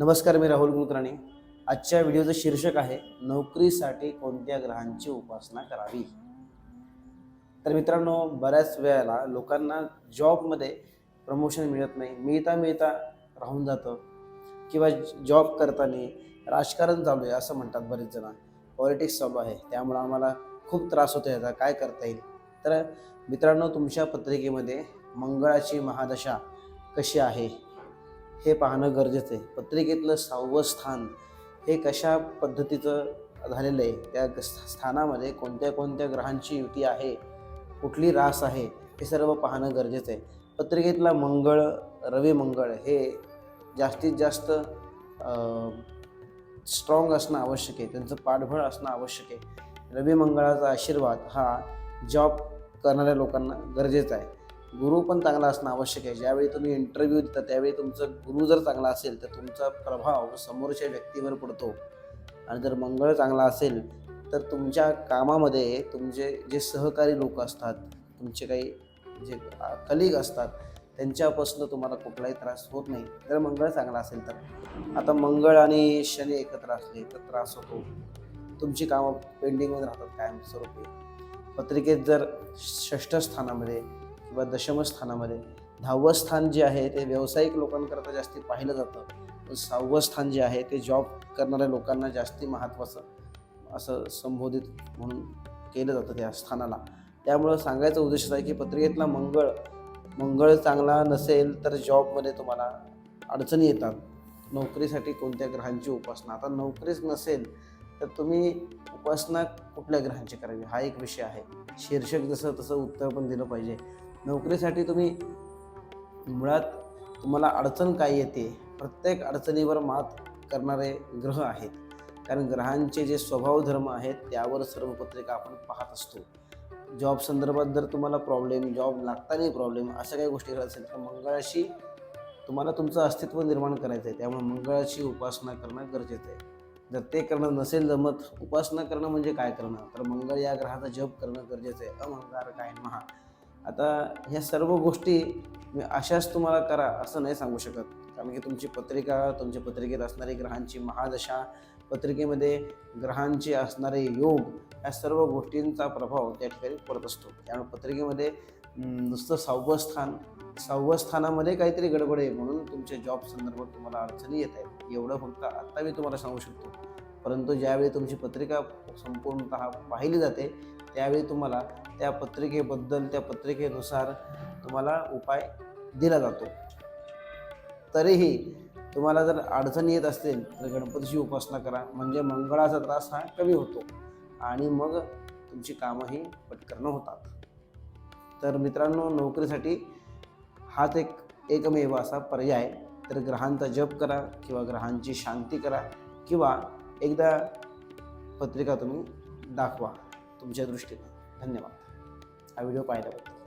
नमस्कार मी राहुल कुलकर्णी आजच्या व्हिडिओचं शीर्षक आहे नोकरीसाठी कोणत्या ग्रहांची उपासना करावी? तर मित्रांनो बऱ्याच वेळेला लोकांना जॉबमध्ये प्रमोशन मिळत नाही. मिळता मिळता राहून जातं किंवा जॉब करताना राजकारण चालू आहे असं म्हणतात बरेच जण. पॉलिटिक्स चालू आहे त्यामुळं आम्हाला खूप त्रास होतो याचा. काय करता येईल? तर मित्रांनो तुमच्या पत्रिकेमध्ये मंगळाची महादशा कशी आहे? हे पाहणं गरजेचं आहे. पत्रिकेतलं सहावं स्थान हे कशा पद्धतीचं झालेलं आहे? त्या स्थानामध्ये कोणत्या कोणत्या ग्रहांची युती आहे? कुठली रास आहे? हे सर्व पाहणं गरजेचं आहे. पत्रिकेतला मंगळ रवी मंगळ हे जास्तीत जास्त स्ट्रॉंग असणं आवश्यक आहे. त्यांचं पाठबळ असणं आवश्यक आहे. रवी मंगळाचा आशीर्वाद हा जॉब करणाऱ्या लोकांना गरजेचा आहे. गुरु पण चांगला असणं आवश्यक आहे. ज्यावेळी तुम्ही इंटरव्ह्यू देता त्यावेळी तुमचं गुरु जर चांगला असेल तर तुमचा प्रभाव समोरच्या व्यक्तीवर पडतो. आणि जर मंगळ चांगला असेल तर तुमच्या कामामध्ये तुमचे जे सहकारी लोक असतात तुमचे काही जे कलिग असतात त्यांच्यापासून तुम्हाला कुठलाही त्रास होत नाही. जर मंगळ चांगला असेल तर. आता मंगळ आणि शनी एकत्र असले तर त्रास होतो. तुमची कामं पेंडिंगमध्ये राहतात कायमस्वरूपी. पत्रिकेत जर षष्ठ स्थानामध्ये किंवा दशमस्थानामध्ये दहावं स्थान जे आहे ते व्यावसायिक लोकांकरता जास्ती पाहिलं जातं. पण सहावं स्थान जे आहे ते जॉब करणाऱ्या लोकांना जास्ती महत्त्वाचं असं संबोधित म्हणून केलं जातं त्या स्थानाला. त्यामुळं सांगायचा उद्देश आहे की पत्रिकेतला मंगळ मंगळ चांगला नसेल तर जॉबमध्ये तुम्हाला अडचणी येतात. नोकरीसाठी कोणत्या ग्रहांची उपासना? आता नोकरीच नसेल तर तुम्ही उपासना कुठल्या ग्रहांची करावी? हा एक विषय आहे. शीर्षक जसं तसं उत्तर पण दिलं पाहिजे. नोकरीसाठी तुम्ही मुळात तुम्हाला अडचण काय येते प्रत्येक अडचणीवर मात करणारे ग्रह आहेत. कारण ग्रहांचे जे स्वभाव धर्म आहेत त्यावर सर्व पत्रिका आपण पाहत असतो. जॉब संदर्भात जर तुम्हाला प्रॉब्लेम जॉब लागतानाही प्रॉब्लेम अशा काही गोष्टी घडत असेल तर मंगळाशी तुम्हाला तुमचं अस्तित्व निर्माण करायचं आहे. त्यामुळे मंगळाची उपासना करणं गरजेचं आहे. जर ते करणं नसेल जमत उपासना करणं म्हणजे काय करणं? तर मंगळ या ग्रहाचा जप करणं गरजेचं आहे. अमंगार काय महा आता ह्या सर्व गोष्टी मी अशाच तुम्हाला करा असं नाही सांगू शकत. कारण की तुमची पत्रिका तुमच्या पत्रिकेत असणारी ग्रहांची महादशा पत्रिकेमध्ये ग्रहांचे असणारे योग या सर्व गोष्टींचा प्रभाव त्या ठिकाणी पडत असतो. त्यामुळे पत्रिकेमध्ये नुसतं सहावं स्थान सहावं स्थानामध्ये काहीतरी गडबड आहे म्हणून तुमच्या जॉब संदर्भात तुम्हाला अडचणी येत आहेत. एवढं फक्त आत्ता मी तुम्हाला सांगू शकतो. परंतु ज्यावेळी तुमची पत्रिका संपूर्णतः पाहिली जाते त्यावेळी तुम्हाला त्या पत्रिकेबद्दल त्या पत्रिकेनुसार तुम्हाला उपाय दिला जातो. तरीही तुम्हाला जर अडचणी येत असतील तर गणपतीची उपासना करा. म्हणजे मंगळाचा त्रास हा कमी होतो आणि मग तुमची कामंही पटकन होतात. तर मित्रांनो नोकरीसाठी हाच एक एकमेव असा पर्याय. तर ग्रहांचा जप करा किंवा ग्रहांची शांती करा किंवा एकदा पत्रिका तुम्ही दाखवा तुमच्या दृष्टीने. धन्यवाद. I will do by the way.